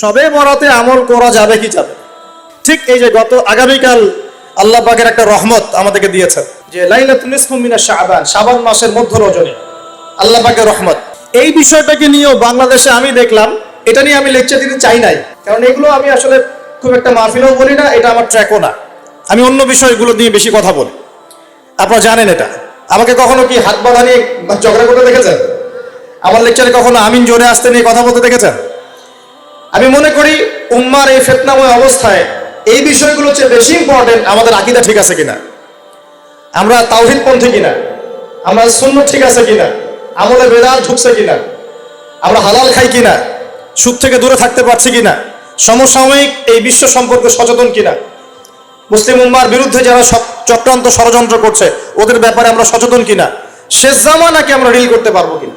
সবে বরাতে আমল করা যাবে কি যাবে? ঠিক এই যে গত আগামীকাল আল্লাহ পাকের একটা রহমত আমাদেরকে দিয়েছেন যে লাইলাতুল মিনাশ শাবান শাবান মাসের মধ্য রজনী। আল্লাহ পাকের রহমত। এই বিষয়টাকে নিয়েও বাংলাদেশে আমি দেখলাম, এটা নিয়ে আমি লেকচার দিতে চাই নাই। কারণ এগুলো আমি আসলে খুব একটা মাহফিলও বলি না, এটা আমার ট্র্যাকও না। আমি অন্য বিষয়গুলো নিয়ে বেশি কথা বলি। আপনারা জানেন এটা। আমাকে কখনো কি হাত বাঁধা নিয়ে ঝগড়া করতে দেখেছেন? আমার লেকচারে কখনো আমিন জোরে আসতে নিয়ে কথা বলতে দেখেছেন? আমি মনে করি উম্মার এই ফেতনাময় অবস্থায় এই বিষয়গুলো হচ্ছে বেশি ইম্পর্টেন্ট আমাদের আকিদা ঠিক আছে কিনা? আমরা তাওহিদ পন্থী কিনা? আমরা শূন্য ঠিক আছে কিনা? আমলে বেদাত ঢুকছে কিনা? আমরা হালাল খাই কিনা? সুদ থেকে দূরে থাকতে পারছি কিনা? সমসাময়িক এই বিশ্ব সম্পর্কে সচেতন কিনা? মুসলিম উম্মার বিরুদ্ধে যারা চক্রান্ত ষড়যন্ত্র করছে, ওদের ব্যাপারে আমরা সচেতন কিনা? শেষ জামানাকে আমরা রিল করতে পারব কিনা?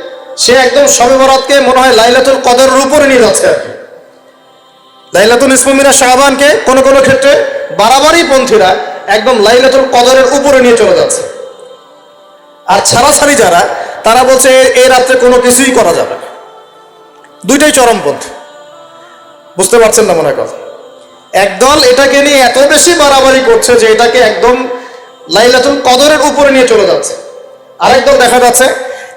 সে একদম সবে বরাতকে মনে হয় লাইলাতুল কদরের উপরে নিয়ে যাচ্ছে। আর কি লাইলাতুল ইসমিনা শাহবানকে কোন কোন ক্ষেত্রে বাড়াবাড়ি পন্থীরা একদম লাইলাতুল কদরের উপরে নিয়ে চলে যাচ্ছে। আর ছাড়াছাড়ি যারা, তারা বলছে এই রাত্রে কোনো কিছুই করা যাবে না। দুইটাই চরমপন্থী বুঝতে পারছেন না মনে কথা একদল এটাকে নিয়ে এত বেশি বাড়াবাড়ি করছে যে এটাকে একদম লাইলাতুল কদরের উপরে নিয়ে চলে যাচ্ছে। আরেক দল দেখা যাচ্ছে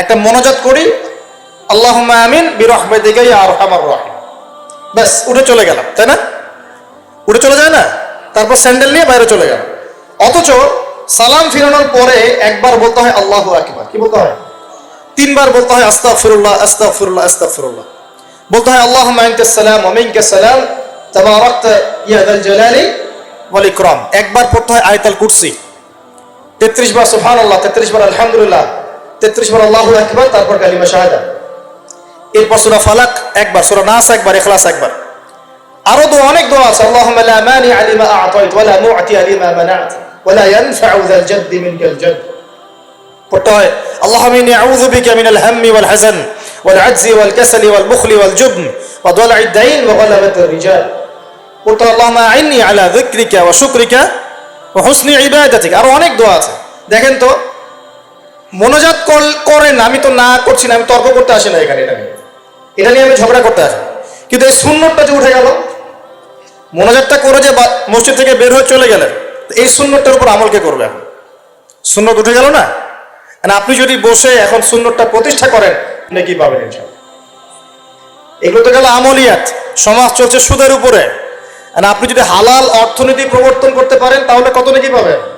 একটা মনোজাত করি আল্লাহ আমিন বিরহমেদিকে আর আমার রহিম। ব্যাস, উঠে চলে গেলাম, তাই না? উঠে চলে যায় না? তারপর স্যান্ডেল নিয়ে বাইরে চলে গেল অথচ সালাম ফিরানোর পরে একবার বলতে হয়, আল্লাহ কি বলতে হয়? তিনবার বলতে হয় আস্তা ফিরুল্লাহ আস্তা ফিরুল্লাহ আস্তা ফিরুল্লাহ বলতে হয় আল্লাহ সালাম অমিনকে সালাম, তাবারাকত ইয়া যাল জালালি ওয়াল ইকরাম। একবার পড়তে হয় আয়াতুল কুরসি। তেত্রিশ বার, সুবহানাল্লাহ, তেত্রিশ বার, আলহামদুলিল্লাহ। তেত্রিশ বার আল্লাহু আকবার, তারপর কালিমা শাহাদা। এরপর সূরা ফালাক, একবার। সূরা নাস, একবার। ইখলাস, একবার। আরও দোয়া অনেক দোয়া আছে। আল্লাহুম্মা লা মানি লিমা আ'তাইত ওয়া লা মু'তি লিমা মানা'ত ওয়া লা ইয়ানফা'ু যাল জাদ্দি মিনকাল জাdd পড়তে হয় আল্লাহুম্মা ইন্নী আউযু বিকা মিনাল হাম্মি ওয়াল হাযান ওয়াল আজজি ওয়াল কাসালি ওয়াল বুখলি ওয়াল জুবন ওয়া দালা'id দাইন ওয়া গালাবাতির রিজাল পড়তে হয়, আল্লাহুম্মা আইন্নি আলা যিকরিকা ওয়া শুকরিকা ওয়া হুসনি ইবাদাতিক। আরও অনেক দোয়া আছে। দেখেন তো মনোজাত কর- করেন আমি তো না করছি না, আমি তর্ক করতে আসি না এখানে, এটা নিয়ে। এটা নিয়ে আমি ঝগড়া করতে আসি। কিন্তু এই শূন্যটা যে উঠে গেল, মনোজাতটা করে যে মসজিদ থেকে বের হয়ে চলে গেলেন, এই শূন্যটার উপর আমল কে করবে এখন? শূন্যত উঠে গেল না? And আপনি যদি বসে এখন শূন্যটা প্রতিষ্ঠা করেন নাকি পাবেন ইনশাল্লাহ এগুলো তো গেল আমলিয়াত। সমাজ চলছে সুদের উপরে। And আপনি যদি হালাল অর্থনীতি প্রবর্তন করতে পারেন, তাহলে কত নাকি পাবেন?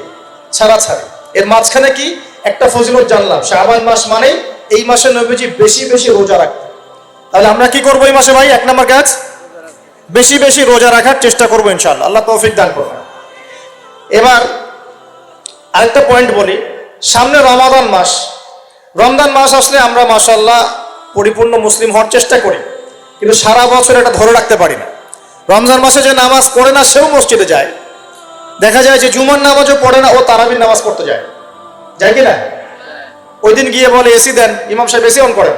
ছাড়া ছাড়ি এর মাঝখানে কি? একটা ফজিলত জানলাম। শাহবান মাস মানেই এই মাসে নবীজি বেশি বেশি রোজা রাখতেন তাহলে আমরা কি করব এই মাসে ভাই? এক নম্বর কাজ? বেশি বেশি রোজা রাখার চেষ্টা করব ইনশাল্লাহ আল্লাহ তৌফিক দান করবেন এবার আরেকটা পয়েন্ট বলি। সামনে রমাদান মাস। রমজান মাস আসলে আমরা মাসাল্লাহ পরিপূর্ণ মুসলিম হওয়ার চেষ্টা করি। কিন্তু সারা বছর এটা ধরে রাখতে পারি না। রমজান মাসে যে নামাজ পড়ে না, সেও মসজিদে যায়। দেখা যায় যে জুমার নামাজও পড়ে না, ও তারাবির নামাজ পড়তে যায়। যায় কি না ওই দিন গিয়ে বলে, এসি দেন। ইমাম সাহেব এসি অন করেন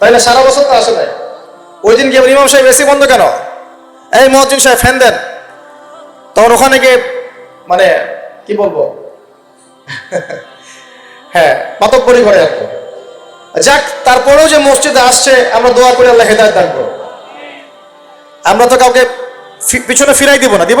তাইলে সারা বছর তো আসে নাই। ওই দিন গিয়ে ইমাম সাহেব, এসি বন্ধ কেন? এই মহজিন সাহেব, ফ্যান দেন। তখন ওখানে গিয়ে মানে কি বলব? হ্যাঁ মাতব্বরি ঘরে আর যাক, তারপরেও যে মসজিদে আসছে, আমরা দোয়া করি, আল্লাহ হেদায়ত দান আমরা তো কাউকে পিছনে ফিরাই দিব না, দিব?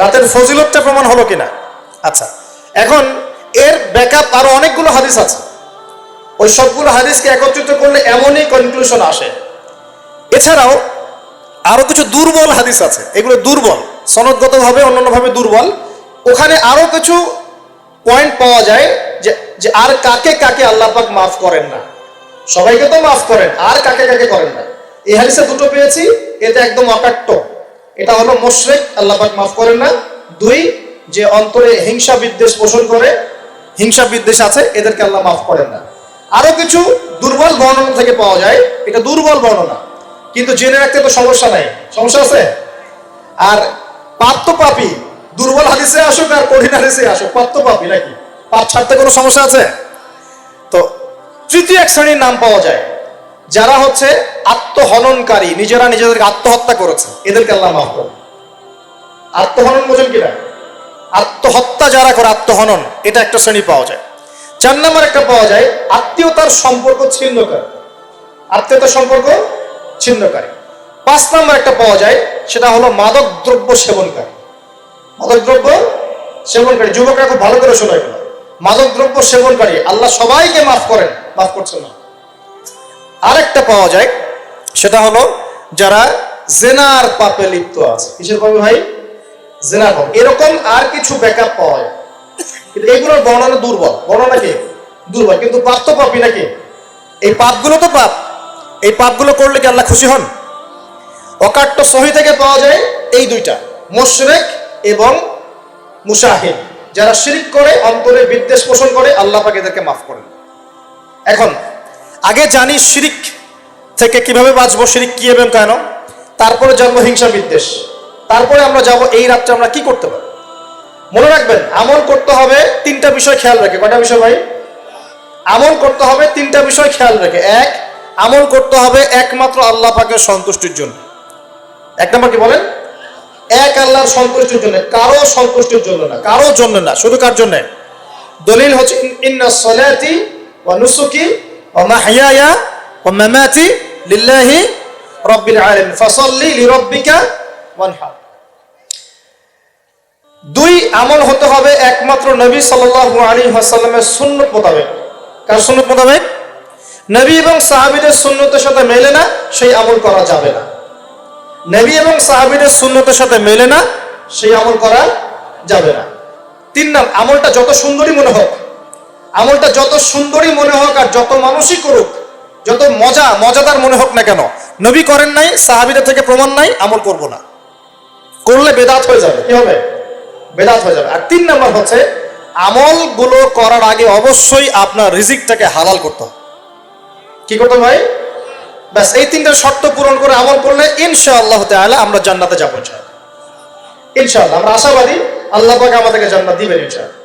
রাতের ফজিলতটা প্রমাণ হলো কিনা? আচ্ছা এখন এর ব্যাকআপ আরও অনেকগুলো হাদিস আছে। ওই সবগুলো হাদিসকে একত্রিত করলে এমনই কনক্লুশন আসে। এছাড়াও আরও কিছু দুর্বল হাদিস আছে। এগুলো দুর্বল, সনদগতভাবে অন্যান্যভাবে দুর্বল। ওখানে আরও কিছু পয়েন্ট পাওয়া যায় যে যে আর কাকে কাকে আল্লাহ পাক মাফ করেন না। সবাইকে তো মাফ করেন, আর কাকে কাকে করেন না। এই হাদিসে দুটো পেয়েছি এটা একদম অকাট্য। এটা হলো মুশরিক, আল্লাহ পাক মাফ করেন না। দুই, যে অন্তরে হিংসা বিদ্বেষ পোষণ করে, হিংসা বিদ্বেষ আছে, এদেরকে আল্লাহ মাফ করেন না। আরও কিছু দুর্বল বর্ণনা থেকে পাওয়া যায়, এটা দুর্বল বর্ণনা। কিন্তু জেনে রাখতে তো সমস্যা নাই। সমস্যা আছে? আর পাপ পাপি, দুর্বল হাদিসে আসুক আর কঠিন হাদিসে আসুক পাপ পাপি নাকি? পাপ ছাড়তে কোনো সমস্যা আছে? তো তৃতীয় এক শ্রেণির নাম পাওয়া যায়, যারা হচ্ছে আত্মহননকারী, নিজেরা নিজেদেরকে আত্মহত্যা করেছে। এদেরকে আল্লাহ মাফ করে আত্মহনন বোঝেন কিনা? আত্মহত্যা যারা করে, আত্মহনন, এটা একটা শ্রেণি পাওয়া যায়। চার নম্বর একটা পাওয়া যায়, আত্মীয়তার সম্পর্ক ছিন্নকারী। আত্মীয়তার সম্পর্ক ছিন্নকারী। পাঁচ নম্বর একটা পাওয়া যায়, সেটা হলো মাদক দ্রব্য সেবনকারী। মাদক দ্রব্য সেবনকারী, যুবকরা খুব ভালো করে শোনায় এগুলো। মাদক দ্রব্য সেবনকারী, আল্লাহ সবাইকে মাফ করেন, মাফ করছেন না। আরেকটা পাওয়া যায় সেটা হলো যারা জেনার পাপে লিপ্ত আছে। কিসের পাপে ভাই? জেনার পাপ। এরকম আর কিছু ব্যাকআপ পাওয়া যায়। কিন্তু এগুলোর বর্ণনা দুর্বল। বর্ণনা কি? দুর্বল। কিন্তু পাপ তো পাপই নাকি? এই পাপগুলো তো পাপ। এই পাপগুলো করলে কি আল্লাহ খুশি হন? অকাট্য সহি থেকে পাওয়া যায় এই দুইটা। মুশরিক এবং মুশাহিদ। যারা শিরিক করে, অন্তরে বিদ্বেষ পোষণ করে, আল্লাহ পাক এদেরকে মাফ করেন। এখন, আগে জানি শিরিক থেকে কীভাবে বাঁচবো শিরিক কি এবং কেন? তারপরে জানব হিংসা বিদ্বেষ। তারপরে আমরা যাব এই রাত্রে আমরা কি করতে পারি? মনে রাখবেন, আমল করতে হবে তিনটা বিষয় খেয়াল রেখে। কয়টা বিষয় ভাই? আমল করতে হবে তিনটা বিষয় খেয়াল রেখে। এক, আমল করতে হবে একমাত্র আল্লাহ পাকের সন্তুষ্টির জন্য। এক নম্বর কি বলেন? এক আল্লাহর সন্তুষ্টির জন্য, কারও সন্তুষ্টির জন্য না। কারও জন্য না, শুধু কার জন্য? দলিল হচ্ছে ইন- ইন্না সলাতি ওয়া নুসুকি ওয়া মাহইয়ায়া ওয়া মামাতি লিল্লাহি রাব্বিল আলামিন, ফাসাল্লি লিরাব্বিকা ওয়ানহার দুই আমল হতে হবে একমাত্র নবী সাল্লাল্লাহু আলাইহি ওয়াসাল্লামের সুন্নত মোতাবেক। কার সুন্নত মোতাবেক? নবী এবং সাহাবীদের সুন্নতের সাথে মেলে না, সেই আমল করা যাবে না। নবী এবং সাহাবীদের সুন্নতের সাথে মেলে না, সেই আমল করা যাবে না। তিন নাম, আমলটা যত সুন্দরী মনে হোক, আমলটা যত সুন্দরী মনে হোক আর যত মানুষই করুক যত মজা, মজাদার মনে হোক না কেন, নবী করেন নাই, সাহাবিদের থেকে প্রমাণ নাই, আমল করব না। করলে বেদাত হয়ে যাবে। কি হবে? বেদাত হয়ে যাবে। আর তিন নাম্বার হচ্ছে, আমলগুলো করার আগে অবশ্যই আপনার রিজিকটাকে হালাল করতে হবে। কি করতে ভাই? ব্যাস, এই তিনটা শর্ত পূরণ করে আমল করলে ইনশাআল্লাহ তাআলা আমরা জান্নাতে যাব ইনশাআল্লাহ, আমরা আশাবাদী আল্লাহ পাক আমাদেরকে জান্নাত দিবেন ইনশাআল্লাহ।